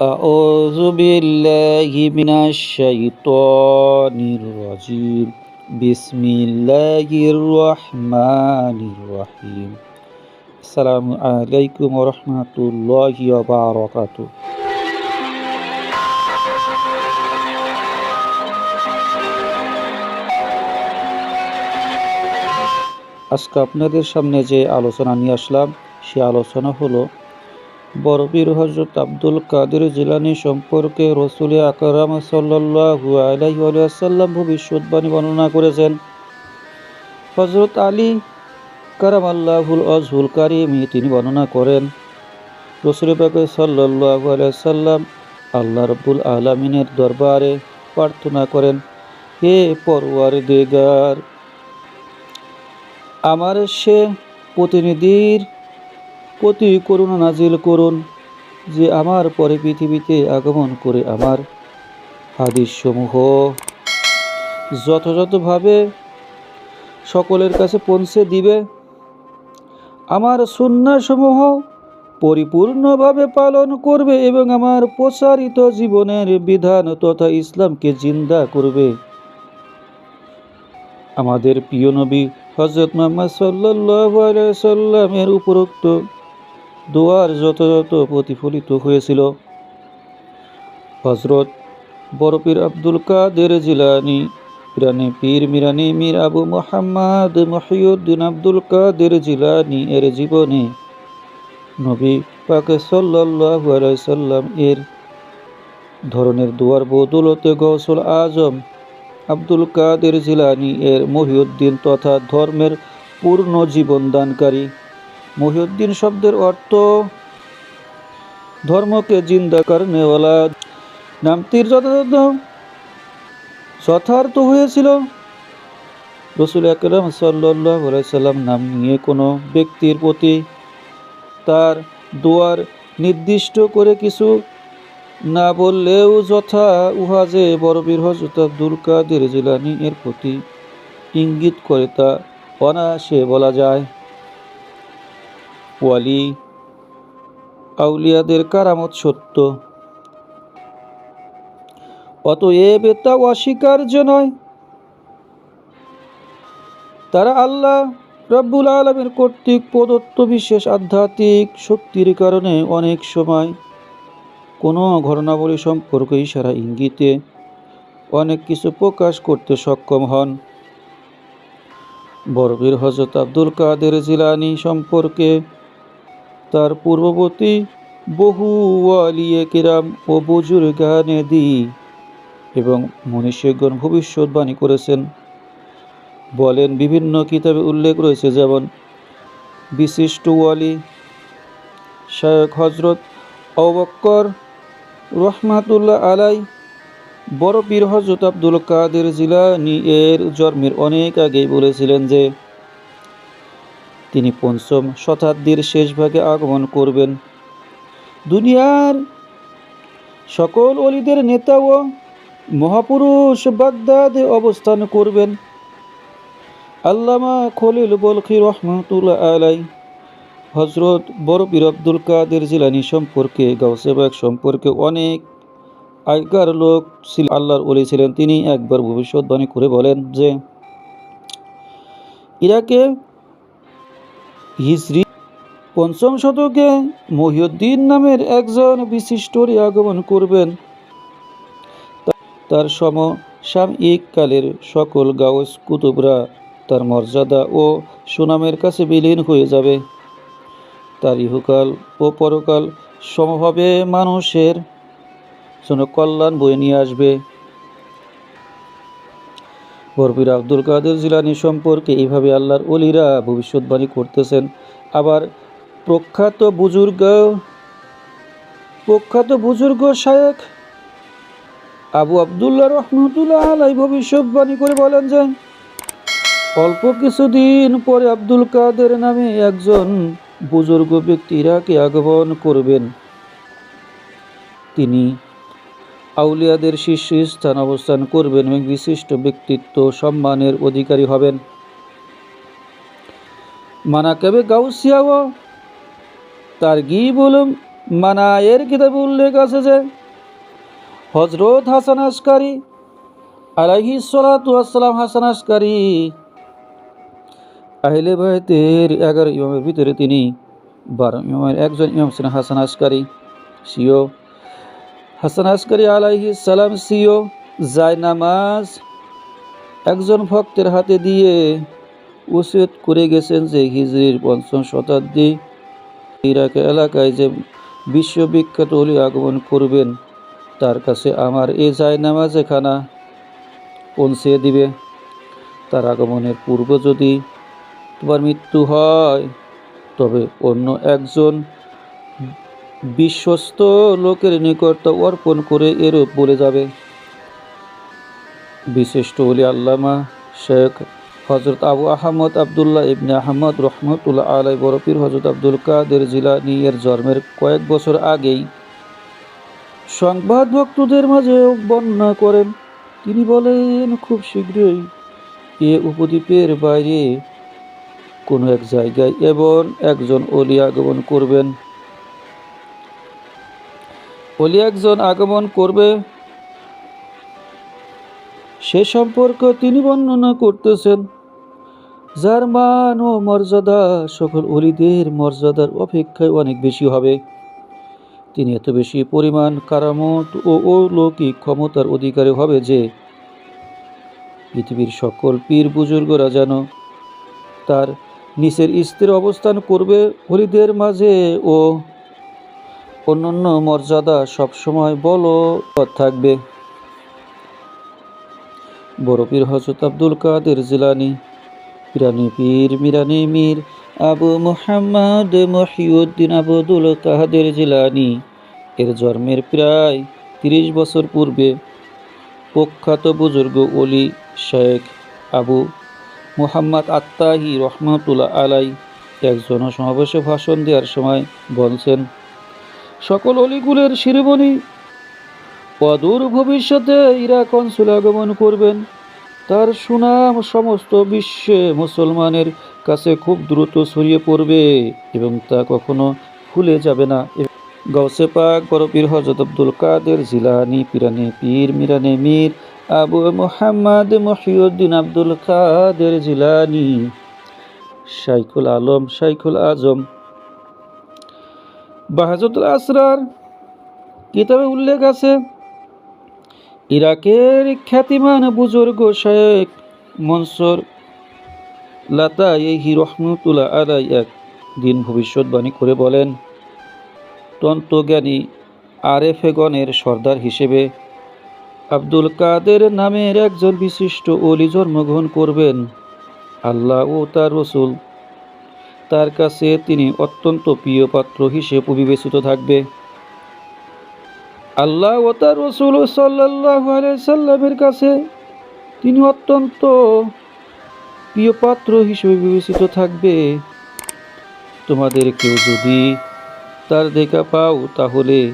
أعوذ بالله من الشيطان الرجيم بسم الله الرحمن الرحيم السلام عليكم ورحمة الله وبركاته আজকে আপনাদের সামনে যে আলোচনা নিয়ে আসলাম সে আলোচনা হলো বড়বীর হজরত আব্দুল কাদের জিলানি সম্পর্কে রসুল আকরাম সাল্লাহু আলাইসাল্লাম ভবিষ্যৎবাণী বর্ণনা করেছেন। হজরত আলী কারাম আল্লাহুল অজহুল কারিমি তিনি বর্ণনা করেন, রসুল পাকে সাল্লাহু আলাইসাল্লাম আল্লাহ রব্বুল আলমিনের দরবারে প্রার্থনা করেন, হে পরওয়ার দেগার আমার সে প্রতিনিধির প্রতি করুণা নাজিল করুন যে আমার পরে পৃথিবীতে আগমন করে আমার হাদিসসমূহ যথাযথভাবে সকলের কাছে পৌঁছে দিবে। আমার সুন্নাসমূহ পরিপূর্ণভাবে পালন করবে এবং আমার প্রসারিত জীবনের বিধান তথা ইসলামকে জিন্দা করবে। আমাদের প্রিয় নবী হজরত মোহাম্মদ সাল্লাহ সাল্লামের উপরোক্ত দোয়ার যথাযথ প্রতিফলিত হয়েছিল। হজরত বরপীর আব্দুল কাদের জিলানি, পিরানি পীর মিরানি, মীর আবু মোহাম্মদ মহিউদ্দিন আব্দুল কাদের জিলানি এর জীবনে নবী পাকে সাল্লাহ সাল্লাম এর ধরনের দোয়ার বদৌলতে গৌসল আজম আব্দুল কাদের জিলানি এর মহিউদ্দিন তথা ধর্মের পূর্ণ জীবন দানকারী মহিউদ্দিন শব্দের অর্থ, ধর্মকে জিন্দা করনেওয়ালা। নামটির যথাযথ, যথার্থ হয়েছিল। রসুল আকরম সাল্লাহ সাল্লাম নাম নিয়ে কোনো ব্যক্তির প্রতি তার দোয়ার নির্দিষ্ট করে কিছু না বললেও যথা উহা যে বড়বীর হজরত আব্দুল কাদের জিলানি এর প্রতি ইঙ্গিত করে তা অনায়াসে বলা যায়। ওয়ালি, আউলিয়াদের কারামত সত্য। অতএব তা অস্বীকার্য নয়। তারা আল্লাহ রব্বুল আলমের কর্তৃক প্রদত্ত বিশেষ আধ্যাত্মিক শক্তির কারণে অনেক সময় কোনো ঘটনাবলী সম্পর্কে ইশারা ইঙ্গিতে অনেক কিছু প্রকাশ করতে সক্ষম হন। বরবীর হজরত আব্দুল কাদের জিলানি সম্পর্কে তার পূর্ববর্তী বহু আলিয়ে কিরাম ও বুজুর্গানেদি এবং মনীষীগণ ভবিষ্যৎবাণী করেছেন। বলেন, বিভিন্ন কিতাবে উল্লেখ রয়েছে, যেমন বিশিষ্ট ওয়ালি শায়ক হজরত অবক্কর রহমাতুল্লাহ আলাই বড় পীর হজরত আব্দুল কাদের জিলানি এর জন্মের অনেক আগেই বলেছিলেন যে তিনি পঞ্চম শতাব্দীর শেষ ভাগে আগমন করবেন। দুনিয়ার সকল অলিদের নেতা ও মহাপুরুষ বাগদাদে অবস্থান করবেন। আল্লামা খলিল বলখি রহমতুল্লাহ আলাই হজরত বরবীর আব্দুল কাদের জিলানি সম্পর্কে, গাউসেবাগ সম্পর্কে অনেক আগেকার লোক ছিল, আল্লাহর ওলি ছিলেন। তিনি একবার ভবিষ্যৎবাণী করে বলেন যে, ইরাকে হিজরি। পঞ্চম শতকে মহিউদ্দিন নামের একজন বিশিষ্টরই আগমন করবেন। তার সম সাময়িক কালের সকল গাউস কুতুবরা তার মর্যাদা ও সুনামের কাছে বিলীন হয়ে যাবে। তার ইহুকাল ও পরকাল সমভাবে মানুষের জন্য কল্যাণ বয়ে নিয়ে আসবে। বরবির আব্দুল কাদের জিলানি সম্পর্কে এইভাবে আল্লাহর অলিরা ভবিষ্যৎবাণী করতেছেন। আবার প্রখ্যাত বুজুর্গ প্রখ্যাত বুজুর্গ শায়েক আবু আবদুল্লাহ রহমতুল্লাহ আলাই ভবিষ্যৎবাণী করে বলেন যে, অল্প কিছুদিন পরে আব্দুল কাদের নামে একজন বুজুর্গ ব্যক্তি ইরাকে আগমন করবেন। তিনি আউলিয়াদের শীর্ষস্থান অবস্থান করবেন এবং বিশিষ্ট ব্যক্তিত্ব সম্মানের অধিকারী হবেন। মানা মানাকাবে গাউসিয়াও তার গিবুল মানায়ের কিতাবে উল্লেখ আছে যে হজরত হাসান আসকারি আলাইহি সালাম হাসান আসকারি আহলে বাইতের এগারো ইমামের ভিতরে তিনি বারো ইমামের একজন ইমাম ছিলেন হাসান আসকারি। সিও হাসান আসকারি আলাইহি সালাম সিও যায় নামাজ। একজন ভক্তের হাতে দিয়ে উচিত করে গেছেন যে হিজরির পঞ্চম শতাব্দী। ইরাক এলাকায় যে বিশ্ববিখ্যাত অলি আগমন করবেন, তার কাছে আমার এ যায় নামাজ এখানা পৌঁছে দিবে। তার আগমনের পূর্ব যদি তোমার মৃত্যু হয়, তবে অন্য একজন বিশ্বস্ত লোকের নিকট অর্পণ করে এরূপ বলে যাবে। বিশিষ্ট অলি আল্লামা শেখ হজরত আবু আহমদ আবদুল্লাহ ইবনে আহমদ রহমতুল্লাহ আলাই বরফির হজরত আব্দুল কাদের জিলানি এর জন্মের কয়েক বছর আগেই সংবাদ ভক্তদের মাঝে বর্ণনা করেন। তিনি বলেন, খুব শীঘ্রই এ উপদ্বীপের বাইরে কোনো এক জায়গায় এবং একজন অলি আগমন করবেন অলি একজন আগমন করবে, সে সম্পর্ক তিনি বর্ণনা করতেছেন। যার মান ও মর্যাদা সকল অলিদের মর্যাদার অপেক্ষায় অনেক বেশি হবে। তিনি এত বেশি পরিমাণ কারামত ও অলৌকিক ক্ষমতার অধিকারী হবে যে, পৃথিবীর সকল পীর বুজুর্গরা যেন তার নিচের স্থির অবস্থান করবে হরিদের মাঝে ও অন্যান্য মর্যাদা সবসময় বল থাকবে। বড় পীর হজরত আব্দুল কাদের জিলানি, পিরানি পীর মিরানি মীর আবু মোহাম্মদ মহিউদ্দিন আবুদুল কাদের জিলানি, এর জন্মের প্রায় তিরিশ বছর পূর্বে প্রখ্যাত বুজুর্গ অলি শেখ আবু মুহাম্মদ আত্মাহি রহমতুল্লাহ আলাই এক জনসমাবেশে ভাষণ দেওয়ার সময় বলছেন সকল অলিগুলের শিরোমণি। অদূর ভবিষ্যতে ইরা কনসুল আগমন করবেন। তার সুনাম সমস্ত বিশ্বে মুসলমানের কাছে খুব দ্রুত ছড়িয়ে পড়বে এবং তা কখনো ভুলে যাবে না। গৌসে পাক বড় পীর হজরত আব্দুল কাদের জিলানি, পিরানে পীর, মিরানে মীর, আবু মোহাম্মদ মহিউদ্দিন আব্দুল কাদের জিলানি, শাইখুল আলম, শাইখুল আজম বাহাজুল আসরার কিতাবে উল্লেখ আছে, ইরাকের খ্যাতিমান বুজুর্গ শেখ মনসুর লাতা এই রহমতুল্লাহ আলাই এক দিন ভবিষ্যৎবাণী করে বলেন, তন্ত্রজ্ঞানী আরেফেগণের সর্দার হিসেবে আব্দুল কাদের নামের একজন বিশিষ্ট অলি জন্মগ্রহণ করবেন। আল্লাহ ও তার রসুল তার কাছে তিনি অত্যন্ত প্রিয় পাত্র হিসেবে বিবেচিত থাকবে। আল্লাহ ও তার রসুল সাল্লাহ সাল্লামের কাছে তিনি অত্যন্ত প্রিয় পাত্র হিসেবে বিবেচিত থাকবে। তোমাদের কেউ যদি তার দেখা পাও, তাহলে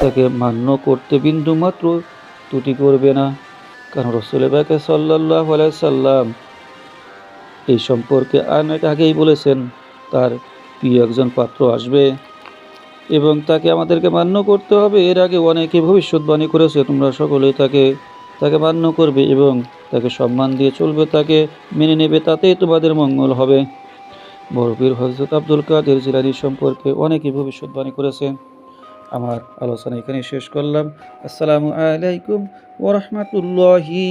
তাকে মান্য করতে বিন্দু মাত্র ত্রুটি করবে না। কারণ রসুল বাকে সাল্লাহ সাল্লাম এই সম্পর্কে অনেক আগেই বলেছেন তার প্রিয় একজন পাত্র আসবে এবং তাকে আমাদেরকে মান্য করতে হবে। এর আগে অনেকে ভবিষ্যৎবাণী করেছে, তোমরা সকলেই তাকে তাকে মান্য করবে এবং তাকে সম্মান দিয়ে চলবে, তাকে মেনে নেবে, তাতেই তোমাদের মঙ্গল হবে। বড়বীর হজরত আব্দুল কাদের জিলানি সম্পর্কে অনেকেই ভবিষ্যৎবাণী করেছে। আমার আলোচনা এখানে শেষ করলাম। আসসালামু আলাইকুম ওরহমতুল্লাহি